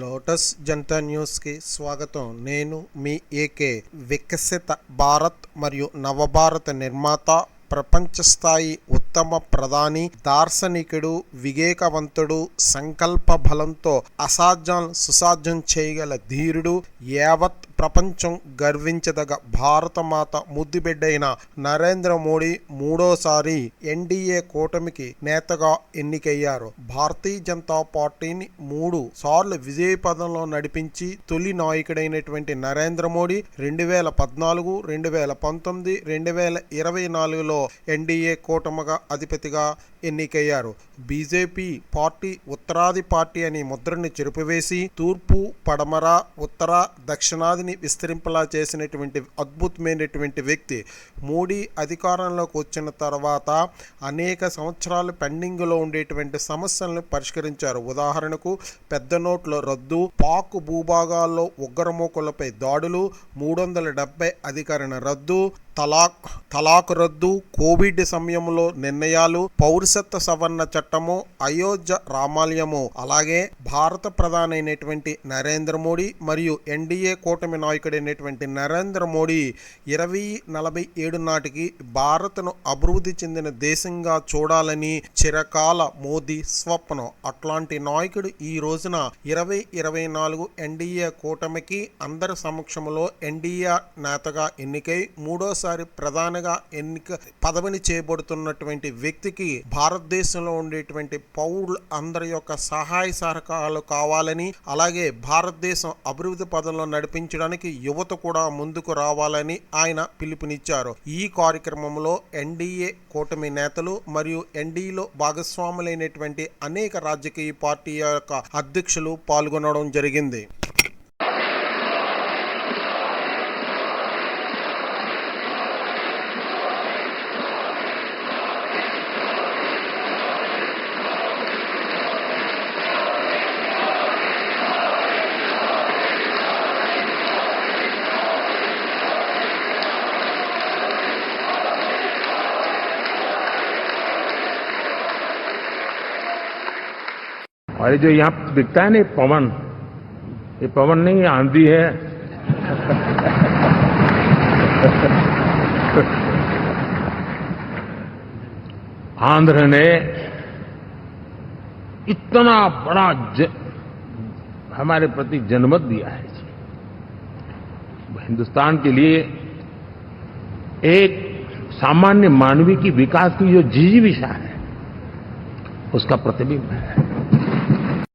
Lotus Janata న్యూస్కి స్వాగతం. నేను మీ ఏకే వికసిత భారత్ మరియు నవభారత నిర్మాత ప్రపంచ స్థాయి ఉత్తమ ప్రధాని దార్శనికుడు వివేకవంతుడు సంకల్ప బలంతో అసాధ్యం సుసాధ్యం చేయగల ధీరుడు యావత్ ప్రపంచం గర్వించదగ భారతమాత ముద్దుబిడ్డైన నరేంద్ర మోడీ మూడోసారి ఎన్డీఏ కూటమికి నేతగా ఎన్నికయ్యారు. భారతీయ జనతా పార్టీని మూడు సార్లు విజయపదంలో నడిపించి తొలి నాయకుడైనటువంటి నరేంద్ర మోడీ రెండు వేల పద్నాలుగు రెండు వేల పంతొమ్మిది రెండు వేల ఇరవై నాలుగులో ఎన్డీఏ కూటమిగా అధిపతిగా ఎన్నికయ్యారు. బీజేపీ పార్టీ ఉత్తరాది పార్టీ అని ముద్రని చెరిపివేసి తూర్పు పడమర ఉత్తర దక్షిణాదిని విస్తరింపలా చేసినటువంటి అద్భుతమైనటువంటి వ్యక్తి మోడీ అధికారంలోకి వచ్చిన తర్వాత అనేక సంవత్సరాలు పెండింగ్లో ఉండేటువంటి సమస్యలను పరిష్కరించారు. ఉదాహరణకు పెద్ద నోట్ల రద్దు పాక్ భూభాగాల్లో ఉగ్రమూకులపై దాడులు మూడు వందల డెబ్బై అధికరణ రద్దు తలాక్ తలాక్ రద్దు కోవిడ్ సమయంలో నిర్ణయాలు పౌరసత్వ సవరణ చట్టము అయోధ్య రామాలయము అలాగే భారత ప్రధాని అయినటువంటి నరేంద్ర మోడీ మరియు ఎన్డీఏ కూటమి నాయకుడైనటువంటి నరేంద్ర మోడీ ఇరవై నలభై ఏడు నాటికి భారత్ను అభివృద్ధి చెందిన దేశంగా చూడాలని చిరకాల మోదీ స్వప్నం. అట్లాంటి నాయకుడు ఈ రోజున ఇరవై ఇరవై నాలుగు ఎన్డీఏ కూటమికి అందరి సమక్షంలో ఎన్డీఏ నేతగా ఎన్నికై మూడో మరోసారి ప్రధానగా ఎన్నిక పదవిని చేయబడుతున్నటువంటి వ్యక్తికి భారతదేశంలో ఉండేటువంటి పౌరులు అందరి యొక్క సహాయ సహకారాలు కావాలని అలాగే భారతదేశం అభివృద్ధి పదంలో నడిపించడానికి యువత కూడా ముందుకు రావాలని ఆయన పిలుపునిచ్చారు. ఈ కార్యక్రమంలో ఎన్డీఏ కూటమి నేతలు మరియు ఎన్డీఏలో భాగస్వాములైనటువంటి అనేక రాజకీయ పార్టీ యొక్క అధ్యక్షులు పాల్గొనడం జరిగింది. और ये जो यहाँ दिखता है ना पवन ये पवन नहीं आंधी है। आंध्र ने इतना बड़ा ज, हमारे प्रति जनमत दिया है हिंदुस्तान के लिए एक सामान्य मानवी की विकास की जो जिजीविषा है उसका प्रतिबिंब है।